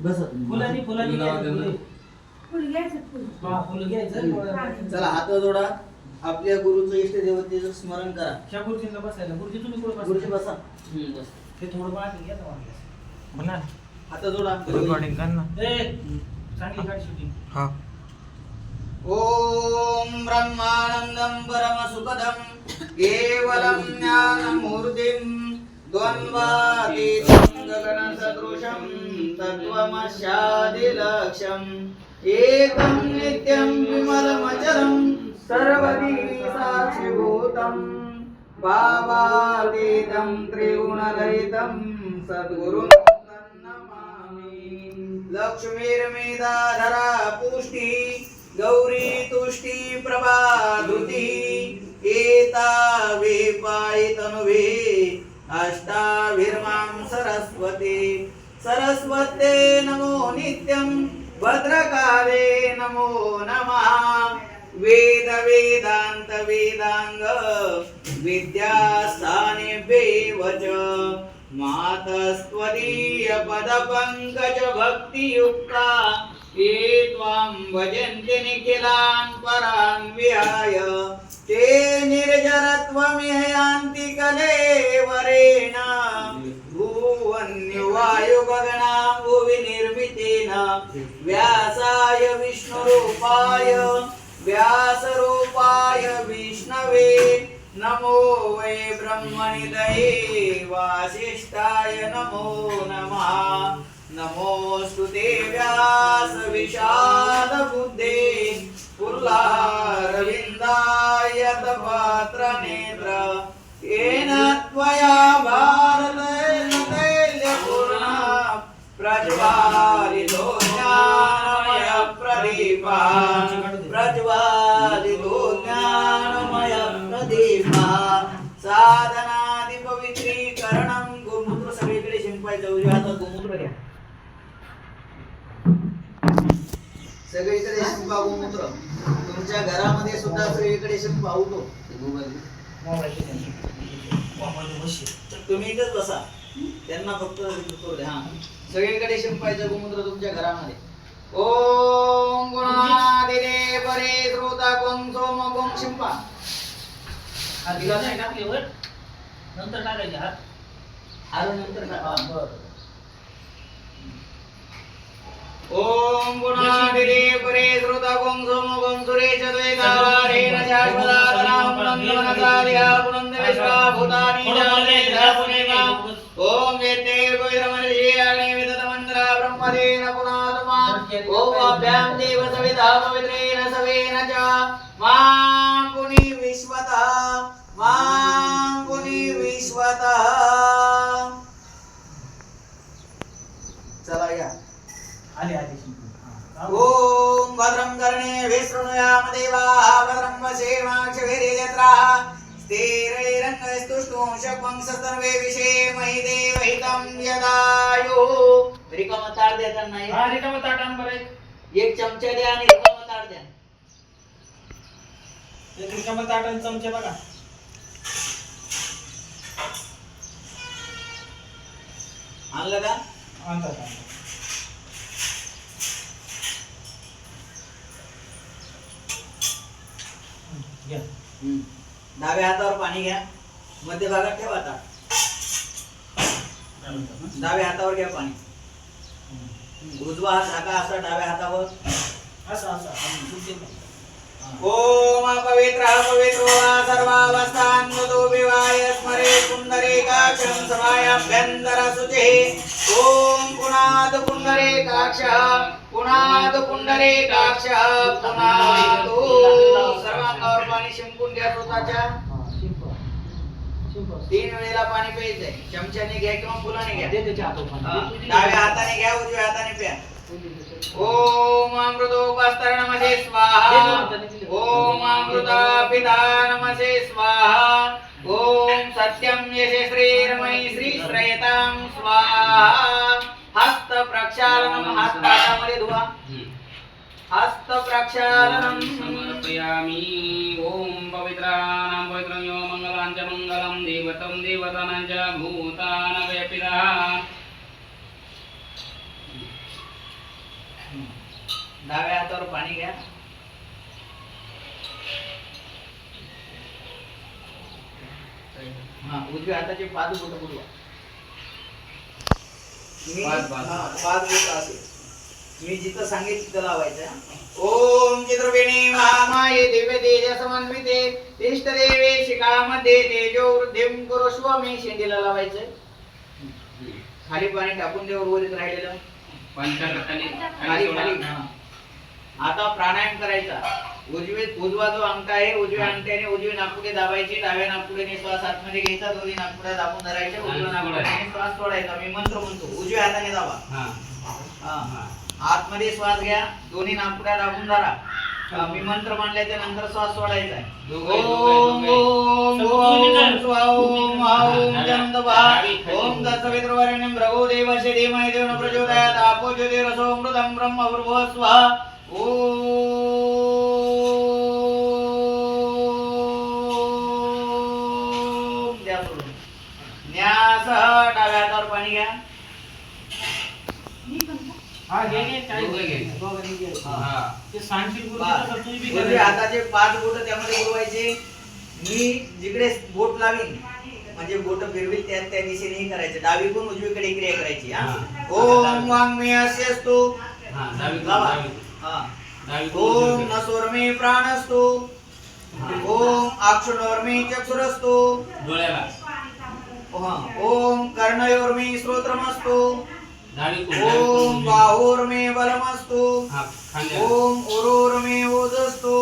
बसा. तुम्ही. फुलांनी फुलांनी फुलं लावा घ्यायचं, त्यांना. फुलं. फुल घ्यायचं फुल. हा, फुलं घ्यायचं. गोळा चला हात जोडा. आपल्या गुरुचं इष्ट देवतेचं स्मरण करा. ह्या खुर्चीला बसायला. खुर्ची तुम्ही कुठे गुरुजी बसा. बसा हम्म, बस. ते थोडं बाकी घ्या ना वांग्याचं. म्हणा हात जोडा. रेकॉर्डिंग कर ना. ए, चांगली काढ shooting. हा. ॐ ब्रह्मानन्दं परमसुखदं केवलं ज्ञानमूर्तिं द्वन्द्वातीतं गगनसदृशं तत्त्वमस्यादिलक्ष्यम् एकं नित्यं विमलमचलं सर्वदी साक्षिभूतं भावातीतं त्रिगुणरहितं सद्गुरुं तन्नमामि लक्ष्मीर्मेधाधरा पुष्टि गौरी तुष्टि प्रभा धृति एता वेपायितनुवे अष्टाभिर्मां सरस्वती। सरस्वते नमो नित्यं भद्रकाले नमो नमः। वेद वेदान्त वेदाङ्ग विद्यास्थानेभ्येव च। मातस्त्वदीयपदपङ्कज भक्तियुक्ता ये त्वां भजन्ति निखिलान् परान् विहाय। ते निर्जरत्वमिहयान्ति कलेवरेण। व्यासाय विष्णुरूपाय व्यासरूपाय विष्णवे नमो वै ब्रह्मनिदये वासिष्ठाय नमो नमः। नमोऽस्तु ते व्यासविशालबुद्धे पुल्लारविन्दाय पात्र नेत्र प्रदीपा साधनादि पवित्रीकरणं. गोमूत्र सगळीकडे शिंपायचं उजव्या हातात गोमूत्र घ्या. सगळीकडे शिंपा गोमूत्र. तुमच्या घरामध्ये सुद्धा सगळीकडे शिंपा होतो. तुम्ही इथेच बसा. त्यांना फक्त हा. सगळीकडे शिंपायचं गोमूत्र तुमच्या घरामध्ये. ओम गुणादिरे परे श्रोता कोण सोम कोण शिंपा हात दिला नाही टाकले वर नंतर टाकायचे हात. आलं नंतर टाका. बरं. ओम गुणादिरे परे श्रोता कोम सोम कोम सुरेश द्वैतावारेण शाश्वतादनां नन्दनकार्या पुनन्द विश्वा भूतानि जाते धापुनेमा ओम वेत्ते गोविरमणिये अग्नि विदतमन्त्रा ब्रह्मदेन पुनातमा। ओम अभ्यां देव सविता पवित्रेण सवेन च। मां पुनि विश्वतः मां चला या. आले आले. ओम भद्रं कर्णे विशृणुयाम देवाः भद्रं वशेमाक्षभिर्यत्रा स्थिरैरङ्गस्तुष्टुं शक्वं सर्वे विषे महि देवहितं यदायु रिकामा ताट द्या त्यांना एक. हा, रिकामं ताट आण बरं एक. एक चमचा द्या आणि रिकामा ताट द्या. एक रिकामं ताट आणि चमचे बघा. आणलं का घ्या. डाव्या हातावर पाणी घ्या मध्य भागात ठेवा ना? डाव्या हातावर घ्या पाणी. उजवा हात झाका असा डाव्या हातावर असं असं. ओम पवित्र पवित्रो वा सर्वावस्थान् मृदो विवाय स्मरे पुण्डरीकाक्षं समायाभ्यन्तर शुचिः ओम पुनाद पुण्डरीकाक्षः पुनाद पुण्डरीकाक्षः पुनाद सर्वांगावर पाणी शिंपून घ्या स्वतःच्या. तीन वेळेला पाणी प्यायचंय. चमच्याने घ्या किंवा फुलाने घ्या. डाव्या हाताने घ्या उजव्या हाताने प्या. ఓం అమృతోపస్తర నమసే స్వాహ. ఓం అమృతాపితా నమసే స్వాహ. ఓం సత్యం యశశ్రీరమై శ్రీ శ్రయతాం స్వాహ. హస్త ప్రక్షాళనం హస్తామరిధువ హస్త ప్రక్షాళనం. మంగళం దేవతం దేవతనం చ భూతానవయపిదః डाव्या हातावर पाणी घ्या हा उजव्या हाताचे पाच बोट बुडवा मी पाच-. हा, बोट असे मी जिथं सांगेल तिथं लावायचं. ओम चित्रवेणी महामाये दिव्य तेज समन्विते तिष्ठ देवे शिकामध्ये तेजो वृद्धिम कुरुष्व मी शेंडीला लावायचं खाली पाणी टाकून दे उर्वरित राहिलेलं पंचाकर खाली खाली. हा. आता प्राणायाम करायचा. उजवे उजवा जो अंगठा आहे उजव्या अंगठ्याने उजवी नागपुडे दाबायची डाव्या नागपुडीने श्वास आतमध्ये घ्यायचा दोन्ही नागपुड्या दाबून धरायच्या उजव्या नागपुड्याने श्वास सोडायचा. मी मंत्र म्हणतो उजव्या हाताने दाबा. आतमध्ये श्वास घ्या दोन्ही नागपुड्या दाबून धरा. मी मंत्र मांडल्याच्या नंतर श्वास सोडायचा ओम ओम ओम ओम हा ओम. ओम तत्सवितुर्वरेण्यं भर्गो देवस्य धीमहि धियो न प्रचोदयात्. आपो ज्योतिरसोऽमृतं ब्रह्म भूर्भुवः स्वः ओम द्या सोडून. डाव्या हातावर पाणी घ्या हा घे घे काही दोघं घे. दोघं घे. हा ते सांगशील गुरु पाच. तसं तुम्ही बी उजव्या करायचं. हाताचे पाच बोट त्यामध्ये बुडवायचे मी जिकडे बोट लावीन म्हणजे बोट फिरवील त्या त्या दिशेने करायचं डावीकडून उजवीकडे क्रिया करायची हा. ओम वांग मी असे असतो हा डावी लावा डावी हा डावी ओम नसोर्मे प्राण असतो ओम अक्षुणोर्मे डोळ्याला. हा. ओम कर्णयोर्मे श्रोत्रमस्तो डावी ओम बाहोर्मे बलमस्तो. हा खांद्याला. ओम उरोर्मे ओजस्तो.